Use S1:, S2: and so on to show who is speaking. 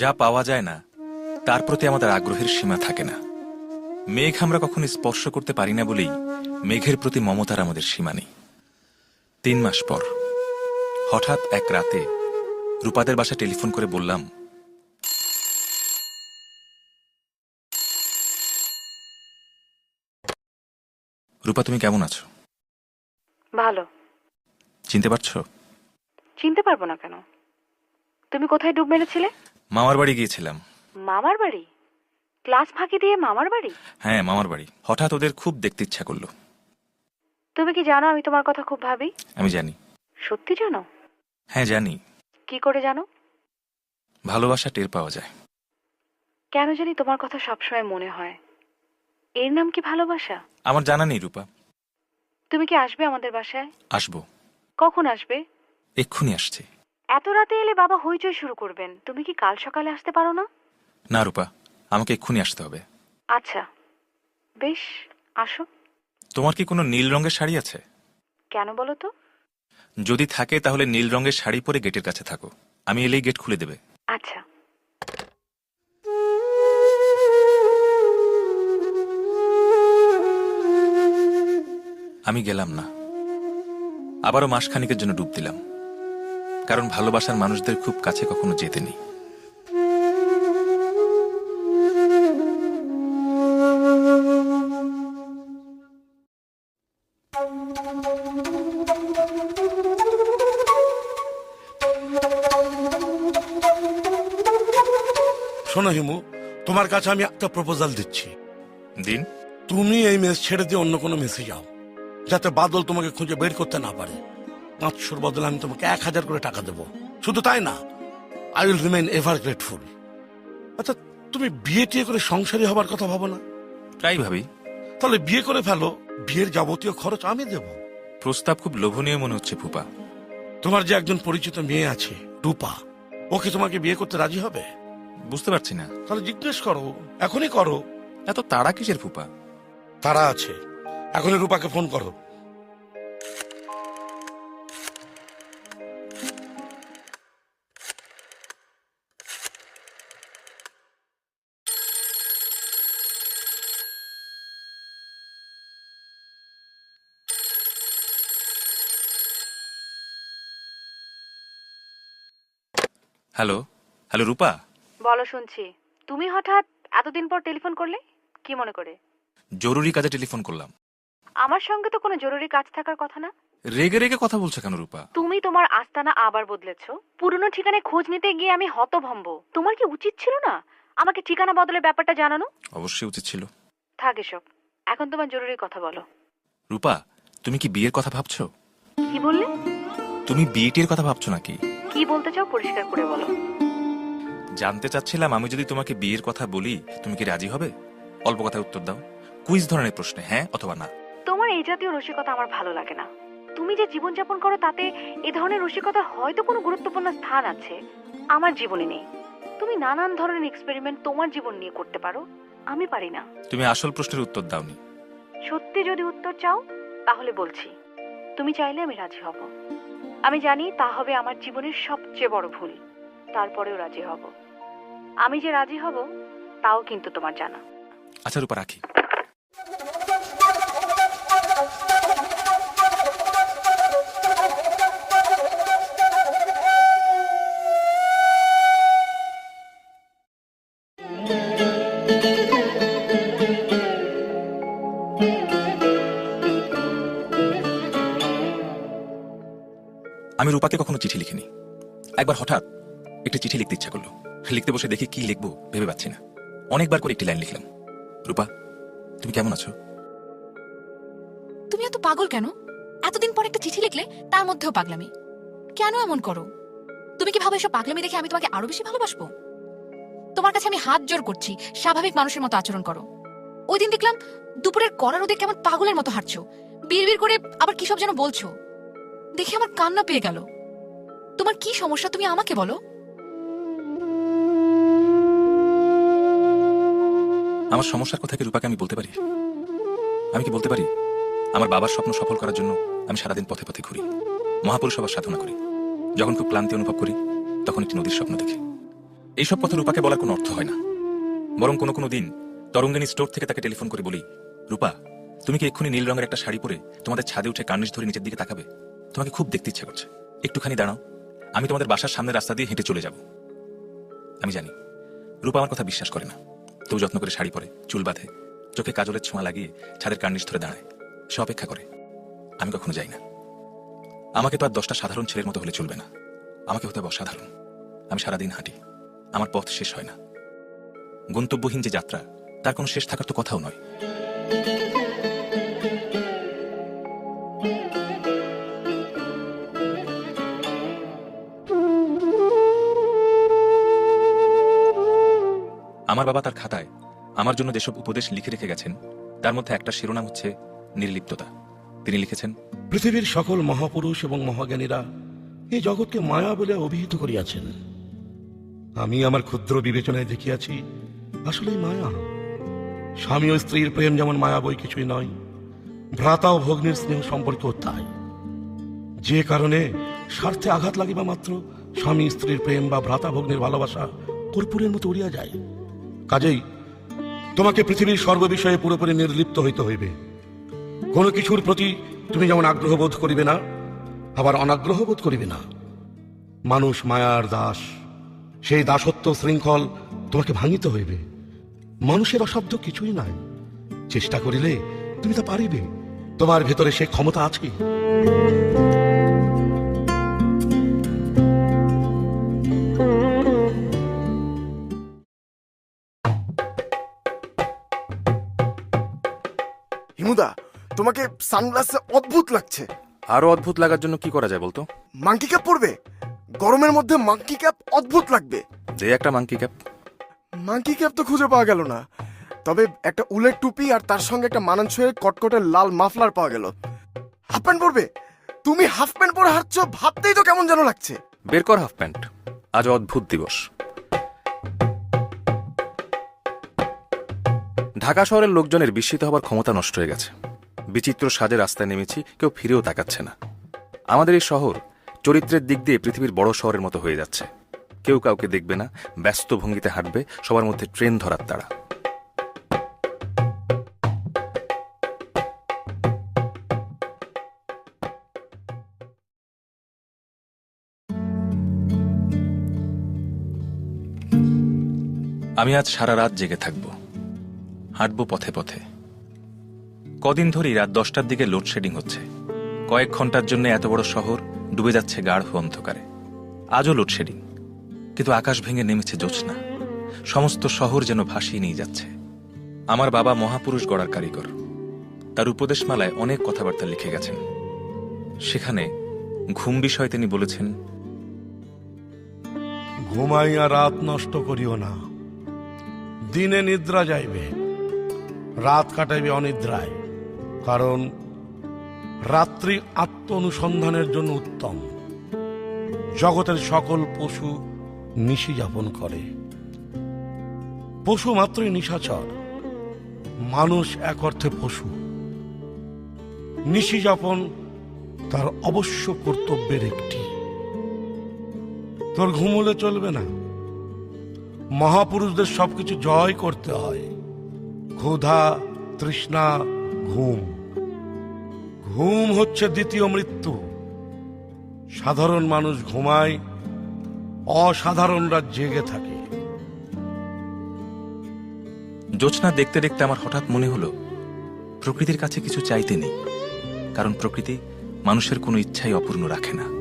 S1: যা পাওয়া যায় না তার প্রতি আমাদের আগ্রহের সীমা থাকে না। মেঘ আমরা কখনো স্পর্শ করতে পারি না বলেই মেঘের প্রতি মমতার আমাদের সীমা নেই। তিন মাস পর হঠাৎ এক রাতে রূপাদের বাসা টেলিফোন করে বললাম রূপা তুমি কেমন আছো?
S2: ভালো।
S1: চিনতে পারছ?
S2: চিনতে পারব না কেন? তুমি কোথায় ডুব মেরেছিলে?
S1: মামার বাড়ি গিয়েছিলাম।
S2: মামার বাড়ি? ক্লাস ফাঁকি দিয়ে মামার বাড়ি?
S1: হ্যাঁ মামার বাড়ি। হঠাৎ ওদের খুব দেখতে ইচ্ছা করল।
S2: তুমি কি জানো আমি তোমার কথা খুব ভাবি?
S1: আমি জানি।
S2: সত্যি জানো?
S1: হ্যাঁ জানি।
S2: কি করে জানো?
S1: ভালোবাসা টের পাওয়া যায়।
S2: কেন জানি তোমার কথা সবসময় মনে হয়। এর নাম কি ভালোবাসা?
S1: আমার জানা নেই রূপা।
S2: তুমি কি আসবে আমাদের বাসায়?
S1: আসব।
S2: কখন আসবে?
S1: এক্ষুনি আসছে।
S2: এত রাতে এলে বাবা হইচই শুরু করবেন। তুমি কি কাল সকালে আসতে পারো না?
S1: না রূপা আমাকে এক্ষুনি আসতে হবে।
S2: আচ্ছা। বেশ আসো।
S1: তোমার কি কোনো নীল রঙের শাড়ি আছে?
S2: কেন বলো তো?
S1: যদি থাকে তাহলে নীল রঙের শাড়ি পরে গেটের কাছে থাকো। আমি এলেই গেট খুলে দেবে।
S2: আচ্ছা।
S1: আমি গেলাম না। আবারও মাসখানিকের জন্য ডুব দিলাম। কারণ ভালোবাসার মানুষদের খুব কাছে কখনো যেতে নেই।
S3: শোনো হিমু তোমার কাছে আমি একটা প্রপোজাল দিচ্ছি।
S1: দিন।
S3: তুমি এই মেস ছেড়ে দিয়ে অন্য কোনো মেসে যাও যাতে বাদল তোমাকে খুঁজে বের করতে না পারে। পাঁচশোর বদলে আমি তোমাকে এক হাজার করে টাকা দেবো। শুধু তাই না I will remain ever grateful আচ্ছা তুমি বিয়ে টিয়ে করে সংসারী হবার কথা ভাবো না?
S1: তাই ভাবি।
S3: তাহলে বিয়ে করে ফেলো বিয়ের যাবতীয় খরচ আমি দেব।
S1: প্রস্তাব খুব লোভনীয় মনে হচ্ছে ফুপা।
S3: তোমার যে একজন পরিচিত মেয়ে আছে টুপা ও কি তোমাকে বিয়ে করতে রাজি হবে?
S1: বুঝতে পারছি না।
S3: তাহলে জিজ্ঞেস করো এখনই করো।
S1: এত তাড়া কিসের ফুপা?
S3: তারা আছে। এখনই রূপাকে ফোন করো।
S1: Hello hello Rupa.
S2: বলো শুনছি। তুমি হঠাৎ এতদিন পর টেলিফোন করলে? কি মনে করে?
S1: জরুরি কাজে টেলিফোন করলাম।
S2: আমার সঙ্গে তো কোনো জরুরি কাজ থাকার কথা না।
S1: রেগে রেগে কথা বলছো কেন রূপা?
S2: তুমি তোমার আস্তানা আবার বদলেছো। পুরনো ঠিকানায় খোঁজ নিতে গিয়ে আমি হতভম্ব। তোমার কি উচিত ছিল না? আমাকে ঠিকানা বদলের ব্যাপারটা জানানো?
S1: অবশ্যই উচিত ছিল।
S2: থাক এসব। এখন তোমার জরুরি কথা বলো।
S1: রূপা তুমি কি বিয়ের কথা ভাবছ?
S2: কি বললে?
S1: তুমি বিয়েটির কথা ভাবছ নাকি?
S2: কি বলতে চাও পরিষ্কার করে বলো।
S1: জানতে চাচ্ছিলাম আমি যদি তোমাকে বিয়ের কথা বলি তুমি কি রাজি হবে? অল্প কথায় উত্তর দাও। কুইজ ধরনের প্রশ্নে হ্যাঁ অথবা না?
S2: তোমার এই জাতীয় রসিকতা আমার ভালো লাগে না। তুমি যে জীবনযাপন করো তাতে এ ধরনের রসিকতার হয়তো কোনো গুরুত্বপূর্ণ স্থান আছে। আমার জীবনে নেই। তুমি নানান ধরনের এক্সপেরিমেন্ট তোমার জীবন নিয়ে করতে পারো। আমি পারি না।
S1: তুমি আসল প্রশ্নের উত্তর দাওনি।
S2: সত্যি যদি উত্তর চাও তাহলে বলছি। তুমি চাইলে আমি রাজি হব। আমি জানি তা হবে আমার জীবনের সবচেয়ে বড় ভুল। তারপরেও রাজি হব। আমি যে রাজি হব, তাও কিন্তু তোমার জানা।
S1: আচ্ছা রূপা, রাখি। আমি রূপাকে কখনো চিঠি লিখিনি। একবার হঠাৎ একটা চিঠি লিখতে ইচ্ছা করল। লিখতে বসে দেখি কি লিখব ভেবে পাচ্ছি না। অনেকবার করে একটি লাইন লিখলাম। রূপা, তুমি কেমন আছো?
S4: তুমি এত পাগল কেন? এতদিন পর একটা চিঠি লিখলে তার মধ্যেও পাগলামি। কেন এমন করো? তুমি কি ভাবে এসব পাগলামি দেখে আমি তোমাকে আরও বেশি ভালোবাসবো? তোমার কাছে আমি হাত জোর করছি, স্বাভাবিক মানুষের মতো আচরণ করো। ওই দিন দেখলাম দুপুরের কড়া রোদে কেমন পাগলের মতো হাঁটছো। বিড়বিড় করে আবার কি সব যেন বলছো? দেখে আমার কান্না পেয়ে গেল। তোমার কি সমস্যা, তুমি আমাকে বলো।
S1: আমার সমস্যার কথা কি রূপাকে আমি বলতে পারি? আমি কি বলতে পারি? আমার বাবার স্বপ্ন সফল করার জন্য আমি সারাদিন পথে পথে ঘুরি। মহাপুরুষ হবার সাধনা করি। যখন খুব ক্লান্তি অনুভব করি, তখন একটি নদীর স্বপ্ন দেখি। এইসব কথা রূপাকে বলার কোনো অর্থ হয় না। বরং কোনো কোনো দিন তরঙ্গিনী স্টোর থেকে তাকে টেলিফোন করে বলি, রূপা, তুমি কি এক্ষুনি নীল রঙের একটা শাড়ি পরে তোমাদের ছাদে উঠে কার্নিশ ধরে নিচের দিকে তাকাবে? তোমাকে খুব দেখতে ইচ্ছে করছে। একটুখানি দাঁড়াও। আমি তোমাদের বাসার সামনের রাস্তা দিয়ে হেঁটে চলে যাব। আমি জানি। রূপা আমার কথা বিশ্বাস করে না। তবু যত্ন করে শাড়ি পরে, চুল বাঁধে, চোখে কাজলের ছোঁয়া লাগিয়ে ছাদের কার্নিশ ধরে দাঁড়ায়। সে অপেক্ষা করে। আমি কখনো যাই না। আমাকে তো আর দশটা সাধারণ ছেলের মতো হলে চলবে না। আমাকে হতে হবে অসাধারণ। আমি সারাদিন হাঁটি। আমার পথ শেষ হয় না। গন্তব্যহীন যে যাত্রা, তার কোনো শেষ থাকার তো কথাও নয়। আমার বাবা তার খাতায় আমার জন্য যেসব উপদেশ লিখে রেখে গেছেন, তার মধ্যে একটা শিরোনাম হচ্ছে নির্লিপ্ততা। তিনি লিখেছেন,
S3: পৃথিবীর সকল মহাপুরুষ এবং মহাজ্ঞানীরা এই জগৎকে মায়া বলে অভিহিত করিয়াছেন। আমি আমার ক্ষুদ্র বিবেচনায় দেখিয়াছি আসলে মায়া। স্বামী ও স্ত্রীর প্রেম যেমন মায়া বই কিছুই নয়, ভ্রাতা ও ভগ্নির স্নেহ সম্পর্ক তাই যে কারণে স্বার্থে আঘাত লাগিবা মাত্র স্বামী, স্ত্রীর প্রেম বা ভ্রাতা, ভগ্নের ভালোবাসা কর্পূরের মতো উড়িয়া যায়। কাজেই তোমাকে পৃথিবীর সর্ববিষয়ে পুরোপুরি নির্লিপ্ত হইতে হইবে। কোনো কিছুর প্রতি তুমি যেমন আগ্রহ বোধ করিবে না, আবার অনাগ্রহ বোধ করিবে না। মানুষ, মায়ার দাস, সেই দাসত্ব শৃঙ্খল তোমাকে ভাঙিতে হইবে। মানুষের অসাধ্য কিছুই নাই। চেষ্টা করিলে তুমি তা পারিবে। তোমার ভেতরে সে ক্ষমতা আছে
S5: হিমুদা তোমাকে সানগ্লাসে অদ্ভুত লাগছে।
S1: আরও অদ্ভুত লাগার জন্য কি করা যায় বলতো?
S5: মাঙ্কি ক্যাপ পরবে? গরমের মধ্যে মাঙ্কি ক্যাপ অদ্ভুত লাগবে।
S1: দে একটা মাংকি ক্যাপ।
S5: মাঙ্কি ক্যাপ তো খুঁজে পাওয়া গেল না। তবে একটা উলের টুপি আর তার সঙ্গে একটা মানানসইয়ের কটকটে লাল মাফলার পাওয়া গেল। হাফ প্যান্ট পরবে? তুমি হাফ প্যান্ট পরে হাঁটছো ভাবতেই তো কেমন যেন লাগছে।
S1: বের কর হাফ প্যান্ট। আজ অদ্ভুত দিবস। ঢাকা শহরের লোকজনের বিস্মিত হবার ক্ষমতা নষ্ট হয়ে গেছে। বিচিত্র সাজে রাস্তায় নেমেছি, কেউ ফিরেও তাকাচ্ছে না। আমাদের এই শহর চরিত্রের দিক দিয়ে পৃথিবীর বড় শহরের মতো হয়ে যাচ্ছে। কেউ কাউকে দেখবে না, ব্যস্ত ভঙ্গিতে হাঁটবে, সবার মধ্যে ট্রেন ধরার তাড়া। আমি আজ সারা রাত জেগে থাকব। হাঁটবো পথে পথে। কদিন ধরেই রাত দশটার দিকে লোডশেডিং হচ্ছে। কয়েক ঘণ্টার জন্য এত বড় শহর ডুবে যাচ্ছে গাঢ় অন্ধকারে। আজও লোডশেডিং, কিন্তু আকাশ ভেঙে নেমেছে জ্যোৎস্না। সমস্ত শহর যেন ভাসিয়ে নিয়ে যাচ্ছে। আমার বাবা মহাপুরুষ গড়ার কারিগর। তার উপদেশমালায় অনেক কথাবার্তা লিখে গেছেন। সেখানে ঘুম বিষয়ে তিনি বলেছেন,
S3: ঘুমাইয়া রাত নষ্ট করিও না। দিনে নিদ্রা যাইবে। রাত কাটাইবে অনিদ্রায়, কারণ রাত্রি আত্ম অনুসন্ধানের জন্য উত্তম। জগতের সকল পশু নিশি যাপন করে। পশু মাত্রই নিশাচর, মানুষ এক অর্থে পশু। নিশি যাপন তার অবশ্য কর্তব্যের একটি। তোর ঘুমলে চলবে না। মহাপুরুষদের সবকিছু জয় করতে হয়। ক্ষুধা, তৃষ্ণা, ঘুম। ঘুম হচ্ছে দ্বিতীয় মৃত্যু। সাধারণ মানুষ ঘুমায় অসাধারণরা জেগে থাকে।
S1: জ্যোৎস্না দেখতে দেখতে আমার হঠাৎ মনে হলো, প্রকৃতির কাছে কিছু চাইতে নেই, কারণ প্রকৃতি মানুষের কোনো ইচ্ছাই অপূর্ণ রাখে না।